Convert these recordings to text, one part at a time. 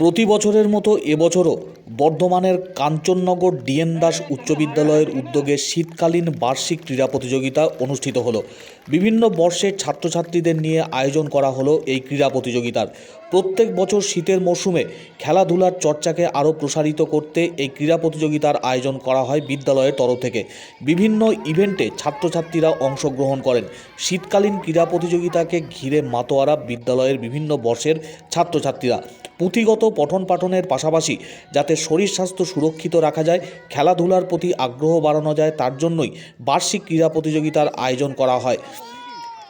প্রতি বছরের মতো এবছরও বর্ধমানের কাঞ্চননগর ডিএন দাস উচ্চ বিদ্যালয়ের উদ্যোগে শীতকালীন বার্ষিক ক্রীড়া প্রতিযোগিতা অনুষ্ঠিত হলো। বিভিন্ন বর্ষের ছাত্রছাত্রীদের নিয়ে আয়োজন করা হলো এই ক্রীড়া প্রতিযোগিতার। প্রত্যেক বছর শীতের মরশুমে খেলাধুলার চর্চাকে আরও প্রসারিত করতে এই ক্রীড়া প্রতিযোগিতার আয়োজন করা হয় বিদ্যালয়ের তরফ থেকে। বিভিন্ন ইভেন্টে ছাত্রছাত্রীরা অংশগ্রহণ করেন। শীতকালীন ক্রীড়া প্রতিযোগিতাকে ঘিরে মাতোয়ারা বিদ্যালয়ের বিভিন্ন বর্ষের ছাত্রছাত্রীরা। পুঁথিগত পঠন পাঠনের পাশাপাশি যাতে শরীর স্বাস্থ্য সুরক্ষিত রাখা যায়, খেলাধুলার প্রতি আগ্রহ বাড়ানো যায়, তার জন্যই বার্ষিক ক্রীড়া প্রতিযোগিতার আয়োজন করা হয়।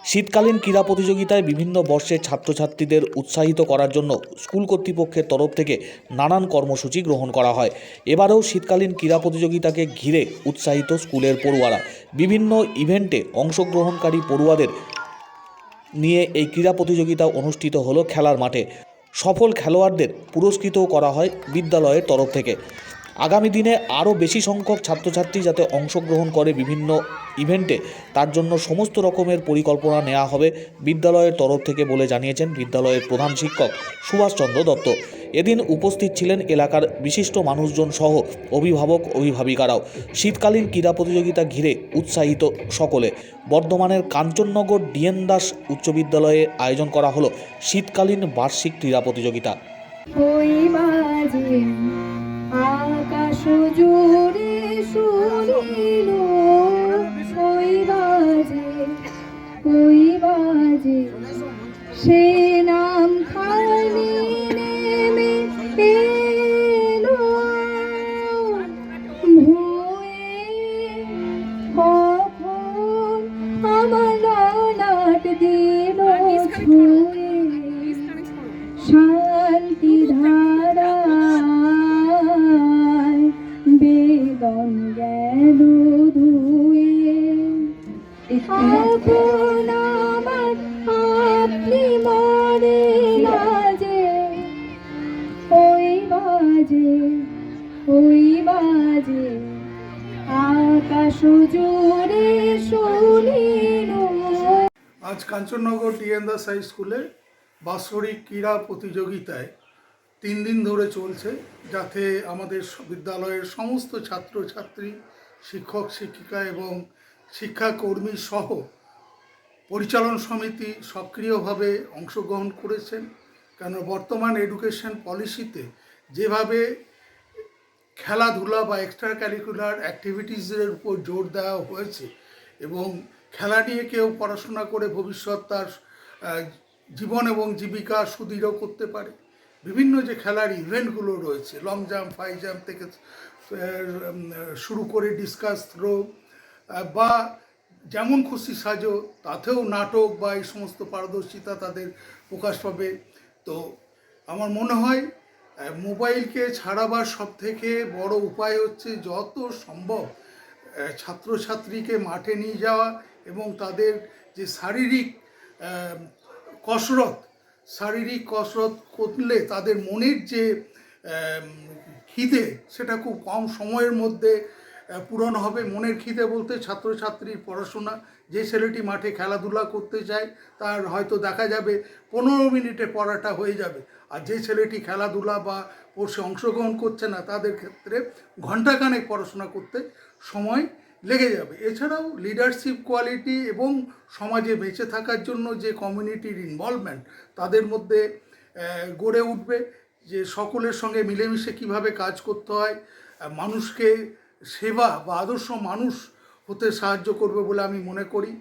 শীতকালীন ক্রীড়া প্রতিযোগিতায় বিভিন্ন বর্ষের ছাত্রছাত্রীদের উৎসাহিত করার জন্য স্কুল কর্তৃপক্ষের তরফ থেকে নানান কর্মসূচি গ্রহণ করা হয়। এবারেও শীতকালীন ক্রীড়া প্রতিযোগিতাকে ঘিরে উৎসাহিত স্কুলের পড়ুয়ারা। বিভিন্ন ইভেন্টে অংশগ্রহণকারী পড়ুয়াদের নিয়ে এই ক্রীড়া প্রতিযোগিতা অনুষ্ঠিত হলো খেলার মাঠে। সফল খেলোয়াড়দের পুরস্কৃতও করা হয় বিদ্যালয়ের তরফ থেকে। আগামী দিনে আরও বেশি সংখ্যক ছাত্রছাত্রী যাতে অংশগ্রহণ করে বিভিন্ন ইভেন্টে, তার জন্য সমস্ত রকমের পরিকল্পনা নেওয়া হবে বিদ্যালয়ের তরফ থেকে বলে জানিয়েছেন বিদ্যালয়ের প্রধান শিক্ষক সুভাষচন্দ্র দত্ত। এদিন উপস্থিত ছিলেন এলাকার বিশিষ্ট মানুষজন সহ অভিভাবক অভিভাবিকারাও। শীতকালীন ক্রীড়া প্রতিযোগিতা ঘিরে উৎসাহিত সকলে। বর্ধমানের কাঞ্চননগর ডিএন দাস উচ্চ বিদ্যালয়ে আয়োজন করা হলো শীতকালীন বার্ষিক ক্রীড়া প্রতিযোগিতা। আকাশ জুড়ে শুনিল গেল ধুয়ে আপন আমার আপনি মরে লাজে ওই বাজে ওই বাজে আকাশ জুড়ে শুনিল আজ কাঞ্চননগর ডিএন দাস হাই স্কুলে বাৎসরিক ক্রীড়া প্রতিযোগিতায় তিন দিন ধরে চলছে যাতে আমাদের বিদ্যালয়ের সমস্ত ছাত্রছাত্রী, শিক্ষক, শিক্ষিকা এবং শিক্ষাকর্মী সহ পরিচালন সমিতি সক্রিয়ভাবে অংশগ্রহণ করেছেন। কেন বর্তমান এডুকেশন পলিসিতে যেভাবে খেলাধুলা বা এক্সট্রা ক্যারিকুলার অ্যাক্টিভিটিসের উপর জোর দেওয়া হয়েছে এবং খেলা নিয়ে কেউ পড়াশোনা করে ভবিষ্যৎ তার জীবন এবং জীবিকা সুদৃঢ় করতে পারে বিভিন্ন যে খেলার ইভেন্টগুলো রয়েছে লং জাম্প হাই জাম্প থেকে শুরু করে ডিসকাস থ্রো বা যেমন খুশি সাজো, তাতেও নাটক বা এই সমস্ত পারদর্শিতা তাদের প্রকাশ পাবে। তো আমার মনে হয় মোবাইলকে ছাড়াবার সব থেকে বড় উপায় হচ্ছে যত সম্ভব ছাত্রছাত্রীকে মাঠে নিয়ে যাওয়া এবং তাদের যে শারীরিক কসরত শারীরিক কসরত করলে তাদের মনের যে খিদে সেটা খুব কম সময়ের মধ্যে পূরণ হবে। মনের খিদে বলতে ছাত্রছাত্রীর পড়াশোনা। যে ছেলেটি মাঠে খেলাধুলা করতে চায় তার হয়তো দেখা যাবে পনেরো মিনিটে পড়াটা হয়ে যাবে। আর যে ছেলেটি খেলাধুলা বা কোর্সে অংশগ্রহণ করছে না, তাদের ক্ষেত্রে ঘণ্টাখানেক পড়াশোনা করতে সময় লেগে যাবে। এছাড়াও লিডারশিপ কোয়ালিটি এবং সমাজে বেঁচে থাকার জন্য যে কমিউনিটির ইনভলভমেন্ট তাদের মধ্যে গড়ে উঠবে। যে সকলের সঙ্গে মিলেমিশে কীভাবে কাজ করতে হয় মানুষকে সেবা বা আদর্শ মানুষ হতে সাহায্য করবে বলে আমি মনে করি।